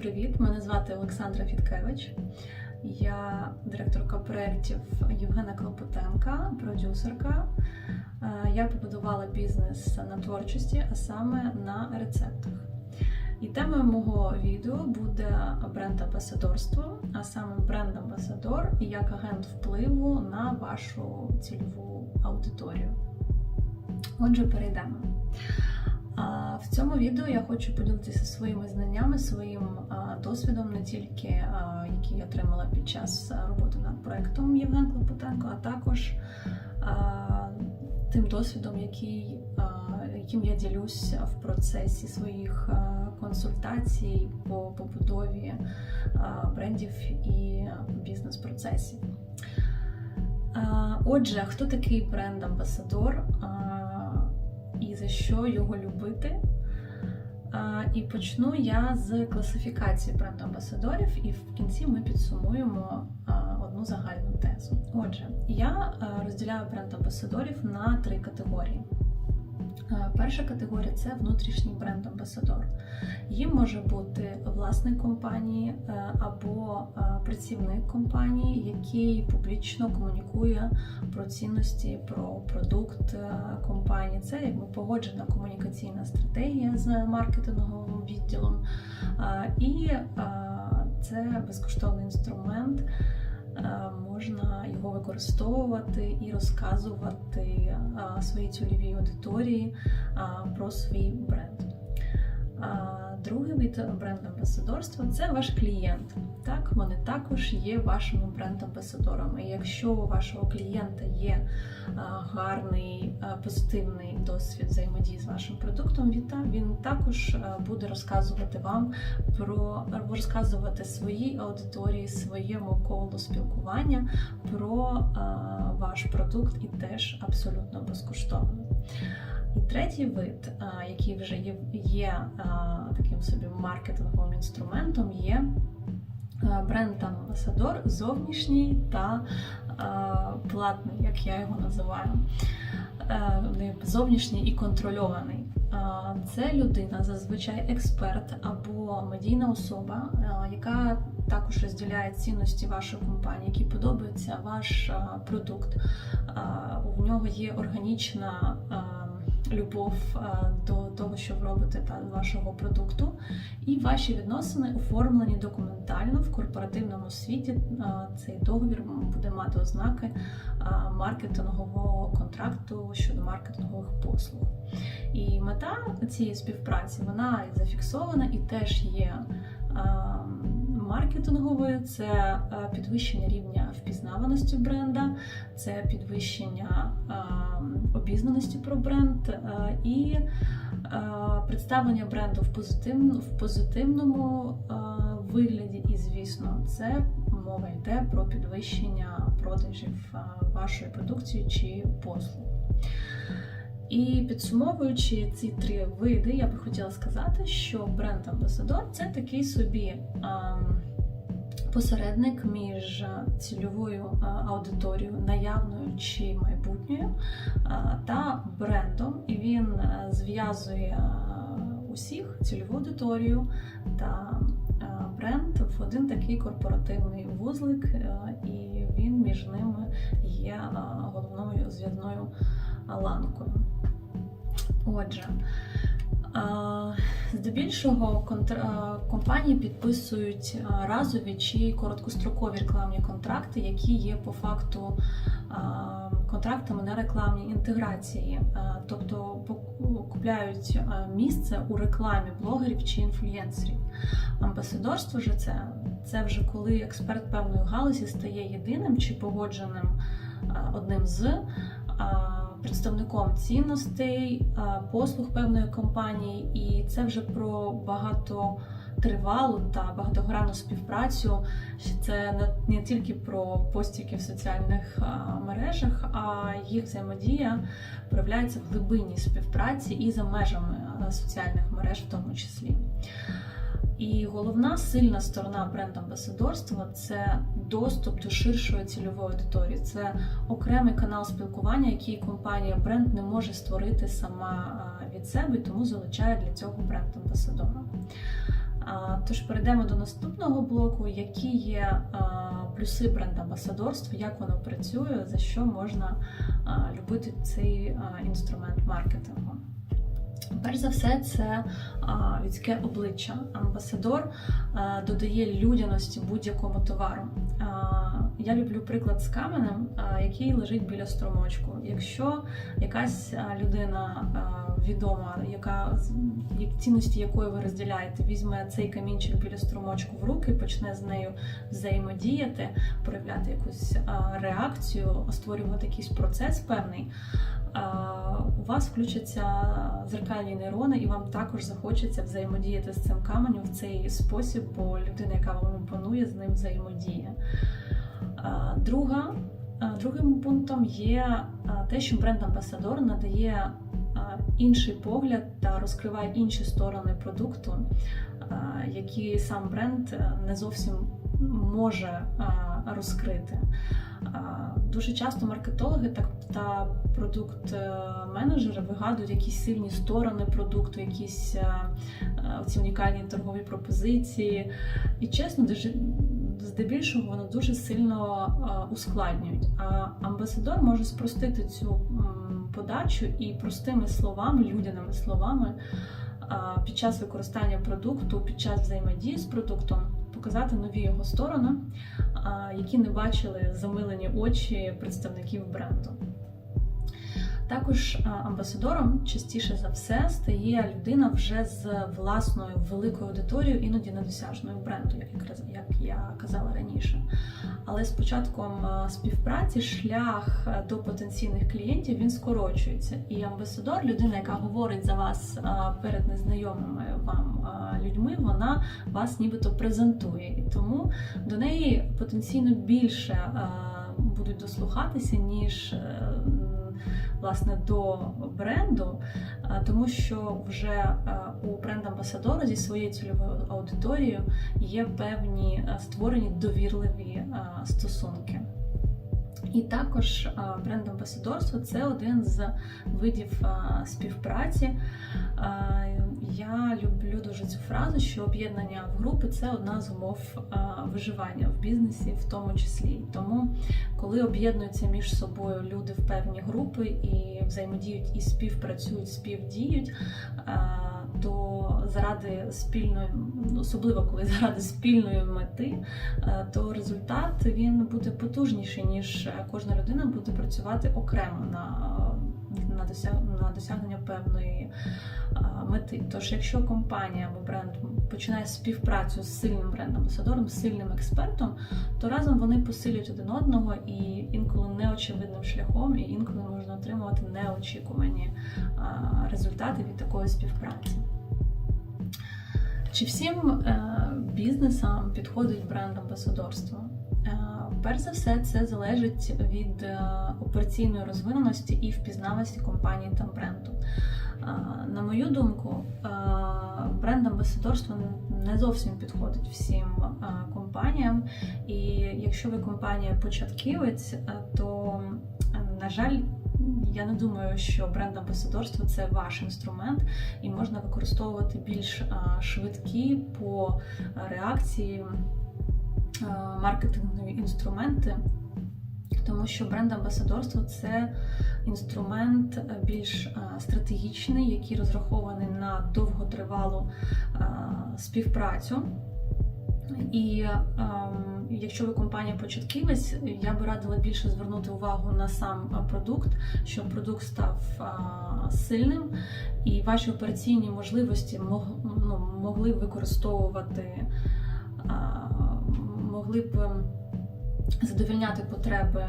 Привіт! Мене звати Олександра Фіткевич. Я директорка проєктів Євгена Клопотенка, продюсерка. Е, Я побудувала бізнес на творчості, а саме на рецептах. І темою мого відео буде бренд-амбасадорство, а саме бренд-амбасадор як агент впливу на вашу цільову аудиторію. Отже, перейдемо. В цьому відео я хочу поділитися своїми знаннями, своїм досвідом, не тільки який я отримала під час роботи над проектом Євген Клопотенко, а також тим досвідом, який, яким я ділюсь в процесі своїх консультацій по побудові брендів і бізнес-процесів. Отже, хто такий бренд-амбасадор? І за що його любити. І почну я з класифікації бренд-амбасадорів, і в кінці ми підсумуємо одну загальну тезу. Отже, я розділяю бренд-амбасадорів на три категорії. А, Перша категорія це внутрішній бренд-амбасадор. Їм може бути власник компанії е, або е, працівник компанії, який публічно комунікує про цінності, про продукт е, компанії. Це якби погоджена комунікаційна стратегія з маркетинговим відділом, Е, і е, це безкоштовний інструмент. Е, Можна його використовувати і розказувати е, своїй цільовій аудиторії е, про свій бренд. Другий вид бренд-амбасадорства це ваш клієнт. Так, вони також є вашими бренд-амбасадорами. Якщо у вашого клієнта є гарний позитивний досвід взаємодії з вашим продуктом, він також буде розказувати вам про розказувати своїй аудиторії, своєму колу спілкування про ваш продукт і теж абсолютно безкоштовно. І третій вид, який вже є, є таким собі маркетинговим інструментом, є а, бренд-амбасадор зовнішній та платний, як я його називаю. Е, Зовнішній і контрольований. Це людина, зазвичай експерт або медійна особа, яка також розділяє цінності вашої компанії, які подобається ваш продукт. У нього є органічна любов до того, що ви робите та вашого продукту, і ваші відносини оформлені документально в корпоративному світі. Цей договір буде мати ознаки маркетингового контракту щодо маркетингових послуг. І мета цієї співпраці вона зафіксована і теж є а, маркетинговою. Це підвищення рівня впізнаваності бренда, це підвищення обізнаності про бренд і представлення бренду в позитивному вигляді. І, звісно, це мова йде про підвищення продажів вашої продукції чи послуг. І підсумовуючи ці три види, я би хотіла сказати, що бренд-амбасадор це такий собі посередник між цільовою аудиторією, наявною чи майбутньою, та брендом. І він а, зв'язує усіх цільову аудиторію та бренд в один такий корпоративний вузлик, а, і він між ними є головною зв'язною ланкою. Отже, здебільшого компанії підписують разові чи короткострокові рекламні контракти, які є по факту контрактами на рекламній інтеграції, тобто купляють місце у рекламі блогерів чи інфлюєнсерів. Амбасадорство ж це, це вже коли експерт певної галузі стає єдиним чи погодженим одним з. Представником цінностей, послуг певної компанії, і це вже про багатотривалу та багатогранну співпрацю. що Це не, тільки про постіки в соціальних мережах, а їх взаємодія проявляється в глибинній співпраці і за межами соціальних мереж, в тому числі. І головна сильна сторона бренд-амбасадорства це доступ до ширшої цільової аудиторії. Це окремий канал спілкування, який компанія бренд не може створити сама від себе, тому залучає для цього бренд-амбасадора. Тож перейдемо до наступного блоку, які є плюси бренд-амбасадорства, як воно працює, за що можна любити цей інструмент маркетингу. Перш за все, це а, людське обличчя. Амбасадор а, додає людяності будь-якому товару. А, я люблю приклад з каменем, а, який лежить біля струмочку. Якщо якась людина а, відома, яка як- цінності якої ви розділяєте, візьме цей камінчик біля струмочку в руки, почне з нею взаємодіяти, проявляти якусь а, реакцію, створювати якийсь процес певний. А, У вас включаться зеркальні нейрони, і вам також захочеться взаємодіяти з цим каменем в цей спосіб, бо людина, яка вам імпонує, з ним взаємодіє. Друга, другим пунктом є те, що бренд-амбасадор надає інший погляд та розкриває інші сторони продукту, які сам бренд е, не зовсім може розкрити. Дуже часто маркетологи та, та продукт-менеджери вигадують якісь сильні сторони продукту, якісь е, е, ці унікальні торгові пропозиції. І чесно, здебільшого воно дуже сильно е, ускладнюють. А амбасадор може спростити цю подачу і простими словами, людяними словами під час використання продукту, під час взаємодії з продуктом показати нові його сторони, які не бачили замилені очі представників бренду. Також амбасадором частіше за все стає людина вже з власною великою аудиторією, іноді недосяжною бренду, як я казала раніше. Але з початком співпраці шлях до потенційних клієнтів він скорочується. І амбасадор, людина, яка говорить за вас перед незнайомими вам людьми, вона вас нібито презентує. І тому до неї потенційно більше будуть дослухатися, ніж. Власне, до бренду, тому що вже е, у бренд-амбасадора зі своєю цільовою аудиторією є певні е, створені довірливі е, стосунки. І також бренд-амбасадорство це один з видів співпраці. Я люблю дуже цю фразу, що об'єднання в групи це одна з умов виживання в бізнесі, в тому числі. Тому, коли об'єднуються між собою люди в певні групи і взаємодіють і співпрацюють, співдіють, то заради спільної, особливо коли заради спільної мети, то результат він буде потужніший, ніж кожна людина буде працювати окремо на, на, на досягнення певної мети. Тож, якщо компанія або бренд починає співпрацю з сильним брендом-амбасадором, сильним експертом, то разом вони посилюють один одного і інколи неочевидним шляхом, і інколи можна отримувати неочікувані результати від такої співпраці. Чи всім е, бізнесам підходить бренд-амбасадорство? Перш за все, це залежить від е, операційної розвиненості і впізнавості компанії та бренду. Е, На мою думку, е, бренд-амбасадорство не зовсім підходить всім компаніям. І якщо ви компанія початківець, то, на жаль, я не думаю, що бренд-амбасадорство це ваш інструмент, і можна використовувати більш швидкі по реакції маркетингові інструменти, тому що бренд-амбасадорство це інструмент е, більш стратегічний, який розрахований на довготривалу співпрацю. І ем, якщо ви компанія початківець, я би радила більше звернути увагу на сам продукт, щоб продукт став а, сильним, і ваші операційні можливості мог, ну, могли використовувати, а, могли б ем, задовільняти потреби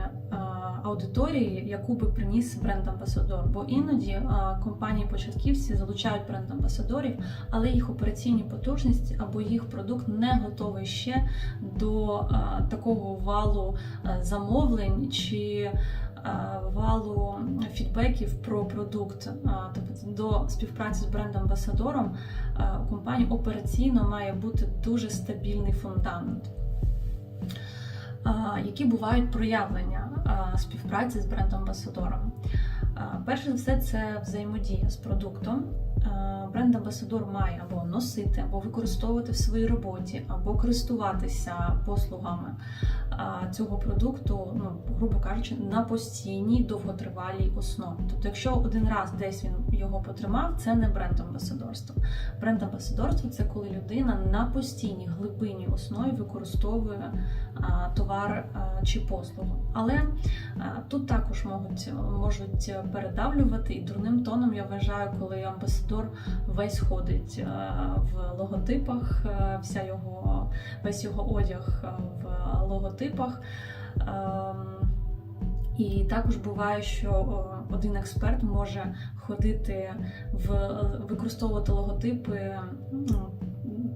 аудиторії, яку би приніс бренд-амбасадор. Бо іноді компанії-початківці залучають бренд-амбасадорів, але їх операційні потужності або їх продукт не готовий ще до такого валу замовлень чи валу фідбеків про продукт. Тобто до співпраці з бренд-амбасадором у компанії операційно має бути дуже стабільний фундамент. Які бувають проявлення співпраці з бренд-амбасадором? Перше за все, це взаємодія з продуктом. бренд-амбасадор має або носити, або використовувати в своїй роботі, або користуватися послугами цього продукту, ну грубо кажучи, на постійній довготривалій основі. Тобто, якщо один раз десь він його потримав, це не бренд-амбасадорство. Бренд-амбасадорство це коли людина на постійній глибинній основі використовує товар чи послугу. Але тут також можуть, можуть передавлювати, і дурним тоном я вважаю, коли амбасадор весь ходить в логотипах, вся його, весь його одяг в логотипах. І також буває, що один експерт може ходити в використовувати логотипи ну,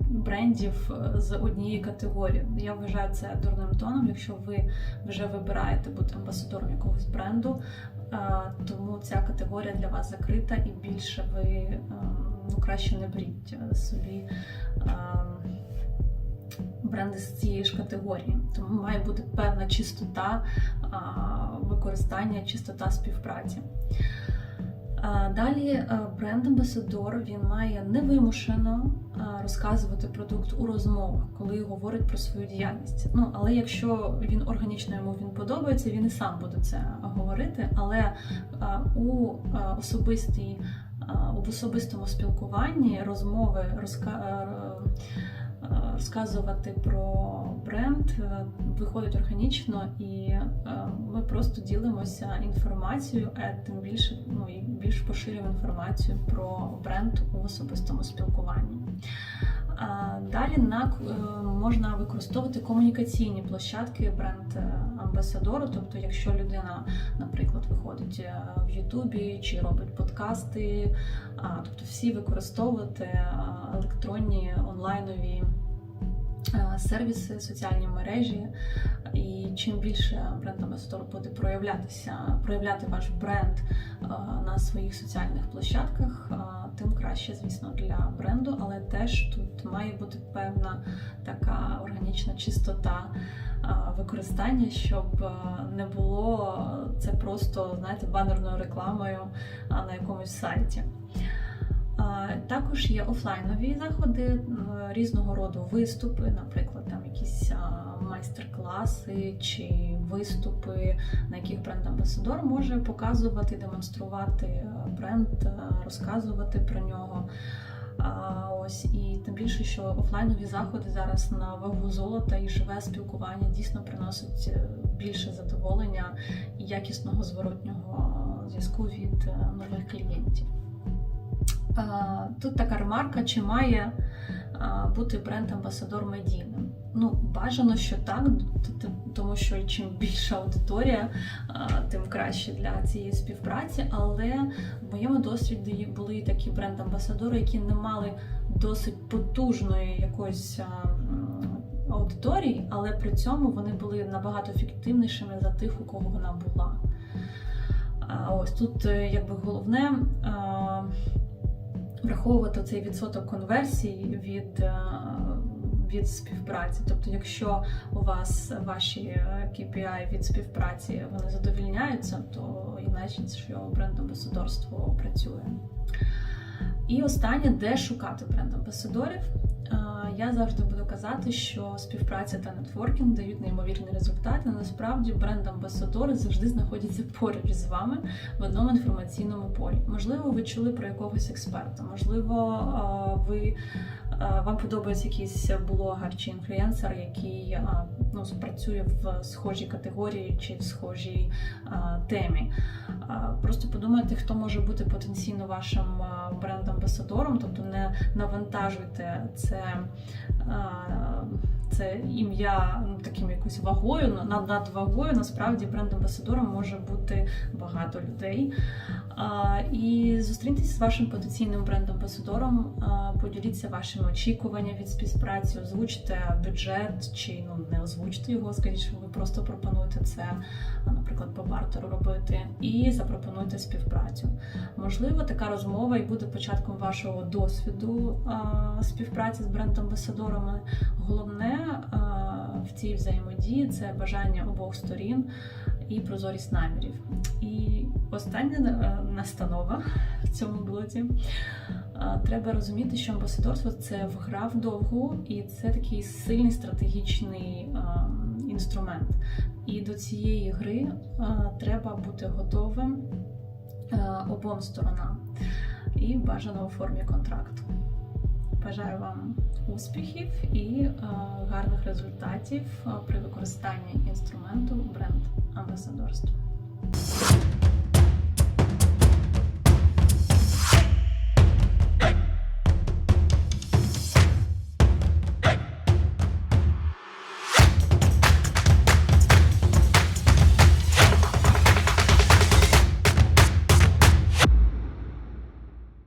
брендів е, з однієї категорії. Я вважаю це дурним тоном, якщо ви вже вибираєте бути амбасадором якогось бренду, е, тому ця категорія для вас закрита і більше ви е, ну, краще не беріть собі. Бренди з цієї ж категорії, тому має бути певна чистота використання, чистота співпраці. Далі бренд-амбасадор він має невимушено а, розказувати продукт у розмовах, коли говорить про свою діяльність. Ну, але якщо він органічно йому він подобається, він і сам буде це говорити. Але а, у особистій, в особистому спілкуванні розмови розка розказувати про бренд е, виходить органічно, і е, ми просто ділимося інформацією, а тим більше ну і більш поширюємо інформацію про бренд у особистому спілкуванні. Далі на е, можна використовувати комунікаційні площадки бренд-амбасадору. Тобто, якщо людина, наприклад, виходить в Ютубі чи робить подкасти, тобто всі використовувати електронні онлайнові. Сервіси, соціальні мережі, і чим більше бренд-амбасадор буде проявлятися, проявляти ваш бренд на своїх соціальних площадках, тим краще, звісно, для бренду, але теж тут має бути певна така органічна чистота використання, щоб не було це просто знаєте, банерною рекламою на якомусь сайті. Також є офлайнові заходи різного роду виступи, наприклад, там якісь майстер-класи чи виступи, на яких бренд-амбасадор може показувати, демонструвати бренд, розказувати про нього. Ось і тим більше, що офлайнові заходи зараз на вагу золота і живе спілкування дійсно приносить е, більше задоволення і якісного зворотнього зв'язку від е, нових клієнтів. Тут така ремарка, чи має бути бренд-амбасадор медійним. Ну, бажано, що так, тому що чим більша аудиторія, тим краще для цієї співпраці. Але в моєму досвіді були такі бренд-амбасадори, які не мали досить потужної якоїсь аудиторії, але при цьому вони були набагато ефективнішими за тих, у кого вона була. Ось тут, е, якби головне враховувати цей відсоток конверсії від е, від співпраці. Тобто, якщо у вас ваші е, KPI від співпраці вони задовільняються, то і значить, що бренд-амбасадорство працює. І останнє, де шукати бренд-амбасадорів. Я завжди буду казати, що співпраця та нетворкінг дають неймовірні результати. Насправді бренд-амбасадори завжди знаходяться поруч з вами в одному інформаційному полі. Можливо, ви чули про якогось експерта, можливо, ви вам подобається якийсь блогер чи інфлюенсер, який ну, працює в схожій категорії чи в схожій темі. Просто подумайте, хто може бути потенційно вашим бренд-амбасадором, тобто не навантажуйте це це ім'я ну, таким якоюсь вагою, над надвагою. Насправді бренд-амбасадором може бути багато людей. А, І зустріньтеся з вашим потенційним бренд-амбасадором, поділіться вашими очікуваннями від співпраці, озвучте бюджет чи ну не озвучте його, що ви просто пропонуєте це, наприклад, по бартеру робити, і запропонуйте співпрацю. Можливо, така розмова і буде початком вашого досвіду а, співпраці з бренд-амбасадорами. Головне в цій взаємодії це бажання обох сторін і прозорість намірів. І остання е, настанова в цьому блоці. Е, Треба розуміти, що амбасадорство це гра вдовгу, і це такий сильний стратегічний е, інструмент. І до цієї гри е, треба бути готовим е, обом сторонам і бажано у формі контракту. Бажаю вам успіхів і е, гарних результатів е, при використанні інструменту бренд-амбасадорства.